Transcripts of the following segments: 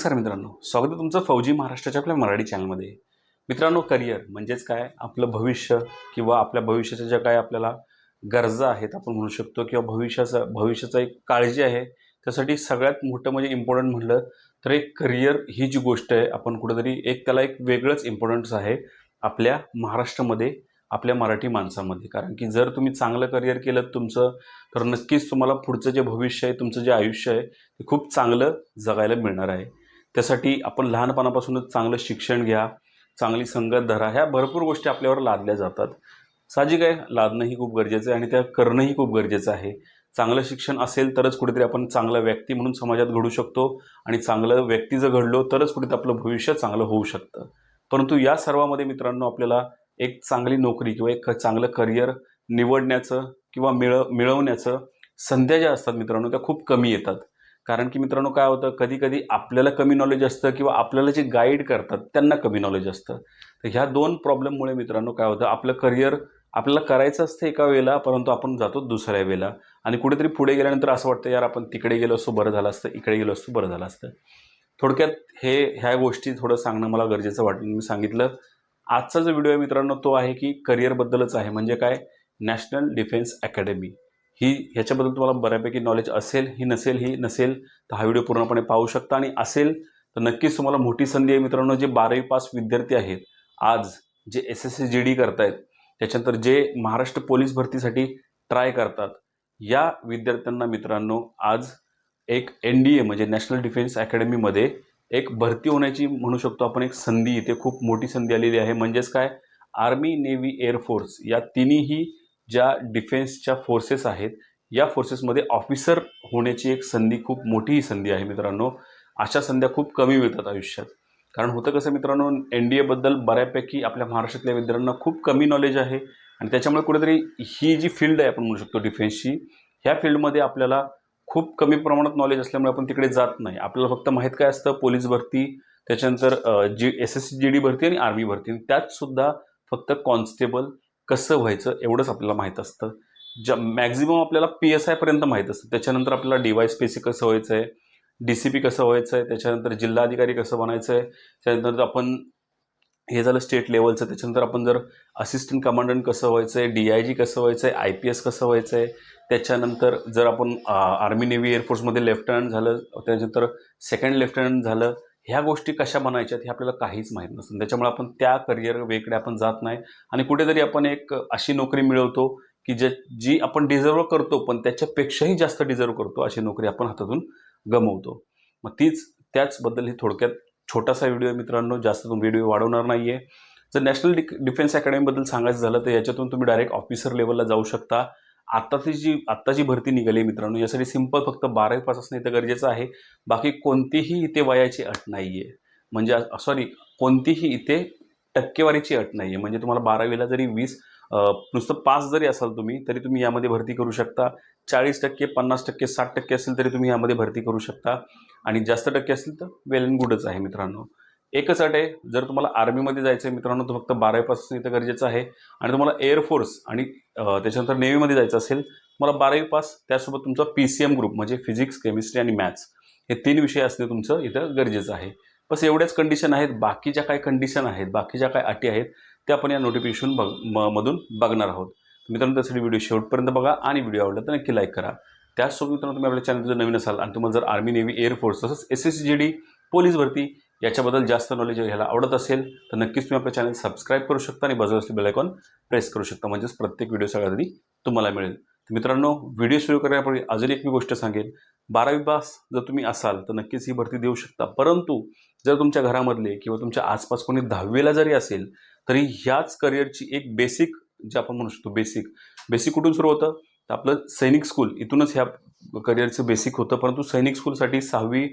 नमस्कार मित्रांनो स्वागत आहे तुमचं फौजी महाराष्ट्राच्या आपल्या मराठी चॅनलमध्ये. मित्रांनो करिअर म्हणजेच काय? आपलं भविष्य किंवा आपल्या भविष्याच्या ज्या काय आपल्याला गरजा आहेत आपण म्हणू शकतो किंवा भविष्याचा भविष्याचं एक काळजी आहे त्यासाठी सगळ्यात मोठं म्हणजे इम्पॉर्टंट म्हटलं तर एक करिअर ही जी गोष्ट आहे आपण कुठेतरी एक त्याला एक वेगळंच इम्पॉर्टन्स आहे आपल्या महाराष्ट्रामध्ये आपल्या मराठी माणसामध्ये. कारण की जर तुम्ही चांगलं करिअर केलं तुमचं तर नक्कीच तुम्हाला पुढचं जे भविष्य आहे तुमचं जे आयुष्य आहे ते खूप चांगलं जगायला मिळणार आहे. त्यासाठी आपण लहानपणापासूनच चांगलं शिक्षण घ्या चांगली संगत धरा ह्या भरपूर गोष्टी आपल्यावर लादल्या जातात. साहजिक आहे लादणंही खूप गरजेचं आहे आणि त्या करणंही खूप गरजेचं आहे. चांगलं शिक्षण असेल तरच कुठेतरी आपण चांगला व्यक्ती म्हणून समाजात घडू शकतो आणि चांगलं व्यक्ती जर घडलो तरच कुठेतरी आपलं भविष्य चांगलं होऊ शकतं. परंतु या सर्वामध्ये मित्रांनो आपल्याला एक चांगली नोकरी किंवा एक चांगलं करिअर निवडण्याचं किंवा मिळ मिळवण्याचं संध्या ज्या असतात मित्रांनो त्या खूप कमी येतात. कारण की मित्रांनो काय होतं कधी कधी आपल्याला कमी नॉलेज असतं किंवा आपल्याला जे गाईड करतात त्यांना कमी नॉलेज असतं. तर ह्या दोन प्रॉब्लेममुळे मित्रांनो काय होतं आपलं करिअर आपल्याला करायचं असतं एका वेळेला परंतु आपण जातो दुसऱ्या वेळेला. आणि कुठेतरी पुढे गेल्यानंतर असं वाटतं यार आपण तिकडे गेलो असतो बरं झालं असतं इकडे गेलो असतो बरं झालं असतं. थोडक्यात हे ह्या गोष्टी थोडं सांगणं मला गरजेचं वाटलं मी सांगितलं. आजचा जो व्हिडिओ आहे मित्रांनो तो आहे की करिअरबद्दलच आहे. म्हणजे काय? नॅशनल डिफेन्स अकॅडमी ही ह्याच्याबद्दल तुम्हाला बऱ्यापैकी नॉलेज असेल ही नसेल ही नसेल तर हा व्हिडिओ पूर्णपणे पाहू शकता. आणि असेल तर नक्कीच तुम्हाला मोठी संधी आहे मित्रांनो जे बारावी पास विद्यार्थी आहेत आज जे S S C G D करतायत त्याच्यानंतर जे महाराष्ट्र पोलीस भरतीसाठी ट्राय करतात या विद्यार्थ्यांना मित्रांनो आज एक एन डी ए म्हणजे नॅशनल डिफेन्स अकॅडमीमध्ये एक भरती होण्याची म्हणू शकतो आपण एक संधी इथे खूप मोठी संधी आलेली आहे. म्हणजेच काय? आर्मी नेव्ही एअरफोर्स या तिन्हीही ज्या डिफेन्सच्या फोर्सेस आहेत या फोर्सेसमध्ये ऑफिसर होण्याची एक संधी खूप मोठी ही संधी आहे मित्रांनो. अशा संध्या खूप कमी मिळतात आयुष्यात. कारण होतं कसं मित्रांनो एन डी एबद्दल बऱ्यापैकी आपल्या महाराष्ट्रातल्या विद्यार्थ्यांना खूप कमी नॉलेज आहे आणि त्याच्यामुळे कुठेतरी ही जी फील्ड आहे आपण म्हणू शकतो डिफेन्सची ह्या फील्डमध्ये आपल्याला खूप कमी प्रमाणात नॉलेज असल्यामुळे आपण तिकडे जात नाही. आपल्याला फक्त माहीत काय असतं? पोलीस भरती त्याच्यानंतर जी S S C G D भरती आणि आर्मी भरती त्यातसुद्धा फक्त कॉन्स्टेबल कसं व्हायचं एवढंच आपल्याला माहीत असतं. ज्या मॅक्झिमम आपल्याला पी एस आयपर्यंत माहीत असतं. त्याच्यानंतर आपल्याला डी वाय पी सी कसं व्हायचं आहे डी सी पी कसं व्हायचं आहे त्याच्यानंतर जिल्हाधिकारी कसं बनायचं आहे त्याच्यानंतर आपण हे झालं स्टेट लेवलचं त्याच्यानंतर आपण जर असिस्टंट कमांडंट कसं व्हायचं आहे डी आय जी कसं व्हायचं आहे आय पी एस कसं व्हायचं आहे त्याच्यानंतर जर आपण आर्मी नेव्ही एअरफोर्समध्ये लेफ्टनंट झालं त्याच्यानंतर सेकंड लेफ्टनंट झालं ह्या गोष्टी कशा म्हणायच्यात हे आपल्याला काहीच माहीत नसतं. त्याच्यामुळे आपण त्या करिअर वेकडे आपण जात नाही. आणि कुठेतरी आपण एक अशी नोकरी मिळवतो की जे जी आपण डिझर्व करतो पण त्याच्यापेक्षाही जास्त डिझर्व करतो अशी नोकरी आपण हातातून गमवतो. मग तीच त्याचबद्दल ही थोडक्यात छोटासा व्हिडिओ आहे मित्रांनो जास्त तुम्ही व्हिडिओ वाढवणार नाही आहे जर नॅशनल डि डिफेन्स अकॅडमीबद्दल सांगायचं झालं तर याच्यातून तुम्ही डायरेक्ट ऑफिसर लेवलला जाऊ शकता. आत्ताची जी आत्ताची भरती निघाली मित्रांनो यासाठी सिंपल फक्त बारावी पास असणे इथं गरजेचं आहे. बाकी कोणतीही इथे वयाची अट नाही आहे म्हणजे सॉरी कोणतीही इथे टक्केवारीची अट नाही आहे म्हणजे तुम्हाला बारावीला जरी वीस नुसतं पास जरी असाल तुम्ही तरी तुम्ही यामध्ये भरती करू शकता. चाळीस टक्के पन्नास टक्के साठ टक्के असेल तरी तुम्ही यामध्ये भरती करू शकता. आणि जास्त टक्के असतील तर वेल अँड गुडच आहे मित्रांनो. एकच अट आहे जर तुम्हाला आर्मीमध्ये जायचं आहे मित्रांनो तर फक्त बारावी पास असणं इथं गरजेचं आहे. आणि तुम्हाला एअरफोर्स आणि त्याच्यानंतर नेव्हीमध्ये जायचं असेल तुम्हाला बारावी पास त्यासोबत तुमचा पी सी एम ग्रुप म्हणजे फिजिक्स केमिस्ट्री आणि मॅथ्स हे तीन विषय असणे तुमचं इथं गरजेचं आहे. बस एवढ्याच कंडिशन आहेत बाकीच्या काय कंडिशन आहेत बाकीच्या काय अटी आहेत त्या आपण या नोटिफिकेशन बघ म मधून बघणार आहोत. मित्रांनो त्यासाठी व्हिडिओ शेवटपर्यंत बघा आणि व्हिडिओ आवडला तर नक्की लाईक करा. त्याचसोबत मित्रांनो तुम्ही आपल्या चॅनल जर नवीन असाल आणि तुम्हाला जर आर्मी नेव्ही एअरफोर्स तसंच S S G D police भरती याच्याबद्दल जास्त नॉलेज घ्यायला आवडत असेल तर नक्कीच तुम्ही आपल्या चॅनल सबस्क्राईब करू शकता आणि बाजूला असलेली बेलायकॉन प्रेस करू शकता. म्हणजेच प्रत्येक व्हिडिओ सगळ्यात आधी तुम्हाला मिळेल. तर मित्रांनो व्हिडिओ सुरू करण्यापूर्वी अजून एक मी गोष्ट सांगेन. बारावी पास जर तुम्ही असाल तर नक्कीच ही भरती देऊ शकता. परंतु जर तुमच्या घरामधले किंवा तुमच्या आसपास कोणी दहावीला जरी असेल तरी ह्याच करिअरची एक बेसिक जे आपण म्हणू शकतो बेसिक बेसिक कुठून सुरू होतं? तर आपलं सैनिक स्कूल इथूनच ह्या करिअरचं बेसिक होतं. परंतु सैनिक स्कूलसाठी सहावी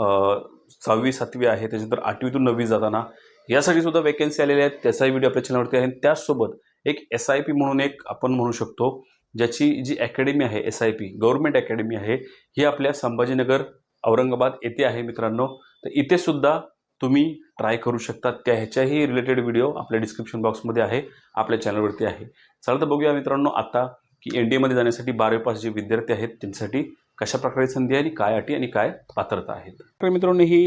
सहावी सातवी आहे त्याच्यानंतर आठवीतून नववी जाताना यासाठी सुद्धा वेकन्सी आलेल्या आहेत. त्याचाही व्हिडिओ आपल्या चॅनलवरती आहे. त्याचसोबत एक एस आय पी म्हणून एक आपण म्हणू शकतो ज्याची जी अकॅडमी आहे S I P government academy आहे ही आपल्या संभाजीनगर औरंगाबाद येथे आहे मित्रांनो. तर इथे सुद्धा तुम्ही ट्राय करू शकता. त्या ह्याच्याही रिलेटेड व्हिडिओ आपल्या डिस्क्रिप्शन बॉक्समध्ये आहे आपल्या चॅनलवरती आहे. चला तर बघूया मित्रांनो आता की एन डी एमध्ये जाण्यासाठी बारावी पास जे विद्यार्थी आहेत त्यांच्यासाठी कशा प्रकारे संधी आहे आणि काय अटी आणि काय पात्रता आहेत? तर मित्रांनो ही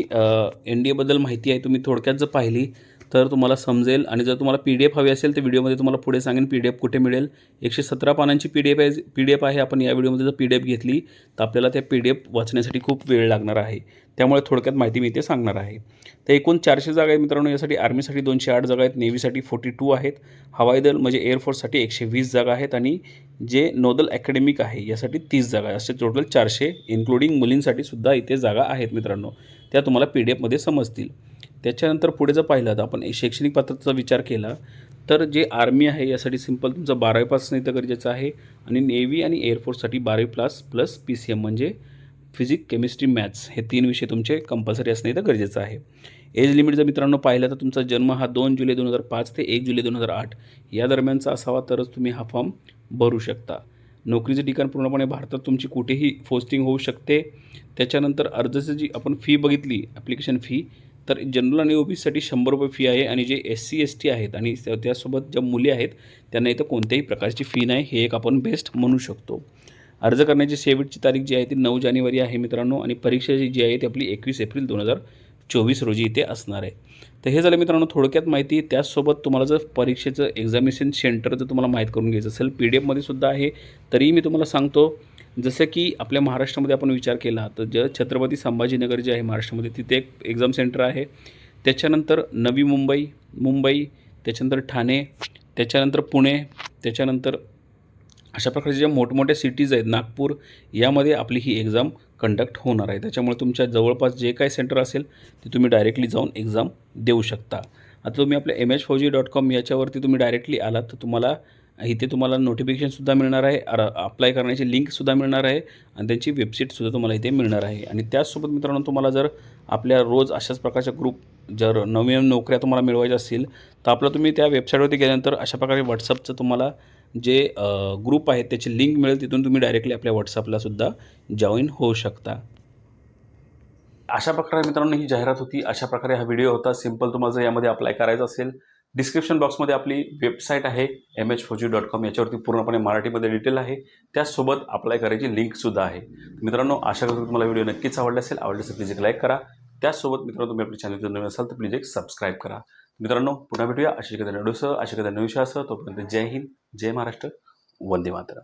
एन डी एबद्दल माहिती आहे. तुम्ही थोडक्यात जर पाहिली तर तुम्हाला समजेल आणि जर तुम्हाला पी डी एफ हवी असेल तर व्हिडिओमध्ये तुम्हाला पुढे सांगेन पी डी एफ कुठे मिळेल. एकशे सतरा पानांची पी डी एफ आहे पी डी एफ आहे. आपण या व्हिडिओमध्ये जर पी डी एफ घेतली तर आपल्याला त्या पी डी एफ वाचण्यासाठी खूप वेळ लागणार आहे. त्यामुळे थोडक्यात माहिती मी इथे सांगणार आहे. तर एकूण चारशे जागा आहेत मित्रांनो. यासाठी आर्मीसाठी दोनशे आठ जागा आहेत. नेव्हीसाठी फोर्टी टू आहेत. हवाई दल म्हणजे एअरफोर्ससाठी एकशे वीस जागा आहेत आणि जे नोदल अकॅडमिक आहे यासाठी तीस जागा आहे असे टोटल चारशे इन्क्लुडिंग मुलींसाठी सुद्धा इथे जागा आहेत मित्रांनो. त्या तुम्हाला पी डी एफमध्ये समजतील. त्याच्यानंतर पुढे जर पाहिलं तर आपण शैक्षणिक पात्रतेचा विचार केला तर जे आर्मी आहे यासाठी सिंपल तुमचं बारावी पास असणं इथं गरजेचं आहे. आणि नेव्ही आणि एअरफोर्ससाठी बारावी plus plus P C M म्हणजे फिजिक केमिस्ट्री मॅथ्स हे तीन विषय तुमचे कंपल्सरी असणे इथं गरजेचं आहे. एज लिमिट जर मित्रांनो पाहिलं तर तुमचा जन्म हा दोन जुलै दोन हजार पाच ते एक जुलै दोन हजार आठ या दरम्यानचा असावा तरच तुम्ही हा फॉर्म भरू शकता. नोकरीचं ठिकाण पूर्णपणे भारतात तुमची कुठेही पोस्टिंग होऊ शकते. त्याच्यानंतर अर्जाची जी आपण फी बघितली ॲप्लिकेशन फी तर जनरल आणि ओ बीसाठी शंभर रुपये फी आहे आणि जे एस सी एस टी आहेत आणि त्यासोबत ज्या मुली आहेत त्यांना इथं कोणत्याही प्रकारची फी नाही. हे एक आपण बेस्ट म्हणू शकतो. अर्ज करण्याची शेवटची तारीख जी आहे ती नऊ जानेवारी आहे मित्रांनो आणि परीक्षा जी जी आहे ती आपली एकवीस एप्रिल दोन हजार चोवीस रोजी इथे असणार आहे. तर हे झालं मित्रांनो थोडक्यात माहिती. त्याचसोबत तुम्हाला जर परीक्षेचं एक्झामिनेशन सेंटर जर तुम्हाला माहीत करून घ्यायचं असेल पी डी एफमध्ये सुद्धा आहे. तरीही मी तुम्हाला सांगतो जसं की आपल्या महाराष्ट्रामध्ये आपण विचार केला तर ज छत्रपती संभाजीनगर जे आहे महाराष्ट्रामध्ये तिथे एक एक्झाम सेंटर आहे. त्याच्यानंतर नवी मुंबई मुंबई त्याच्यानंतर ठाणे त्याच्यानंतर पुणे त्याच्यानंतर अशा प्रकारचे ज्या मोठमोठ्या सिटीज आहेत नागपूर यामध्ये आपली ही एक्झाम कंडक्ट होणार आहे. त्याच्यामुळे तुमच्या जवळपास जे काही सेंटर असेल ते तुम्ही डायरेक्टली जाऊन एक्झाम देऊ शकता. आता तुम्ही आपल्या M H Fauji dot com याच्यावरती तुम्ही डायरेक्टली आलात तर तुम्हाला इथे तुम्हाला नोटिफिकेशनसुद्धा मिळणार आहे. अप्लाय करण्याची लिंकसुद्धा मिळणार आहे आणि त्यांची वेबसाईटसुद्धा तुम्हाला इथे मिळणार आहे. आणि त्याचसोबत मित्रांनो तुम्हाला जर आपल्या रोज अशाच प्रकारच्या ग्रुप जर नवीन नोकऱ्या तुम्हाला मिळवायच्या असतील तर आपलं तुम्ही त्या वेबसाईटवरती गेल्यानंतर अशा प्रकारे व्हॉट्सअपचं तुम्हाला जे ग्रुप आहेत त्याची लिंक मिळेल तिथून तुम्ही डायरेक्टली आपल्या व्हॉट्सअपला सुद्धा जॉईन होऊ शकता. अशा प्रकारे मित्रांनो ही जाहिरात होती. अशा प्रकारे हा व्हिडिओ होता. सिंपल तुम्हाला जर यामध्ये अप्लाय करायचा असेल डिस्क्रिप्शन बॉक्समध्ये आपली वेबसाईट आहे M H Fauji dot com याच्यावरती पूर्णपणे मराठीमध्ये डिटेल आहे. त्याचसोबत अप्लाय करायची लिंकसुद्धा आहे. मित्रांनो आशा करतो तुम्हाला व्हिडिओ नक्कीच आवडला असेल. आवडलं असेल प्लीज एक लाईक करा. त्याचसोबत मित्रांनो तुम्ही आपल्या चॅनल जर नवीन असाल तर प्लीज एक सबस्क्राईब करा. मित्रांनो पुन्हा भेटूया. अशी कदा नडूसह अशी कदा नवीशासह तोपर्यंत जय हिंद जय महाराष्ट्र वंदे मातरम.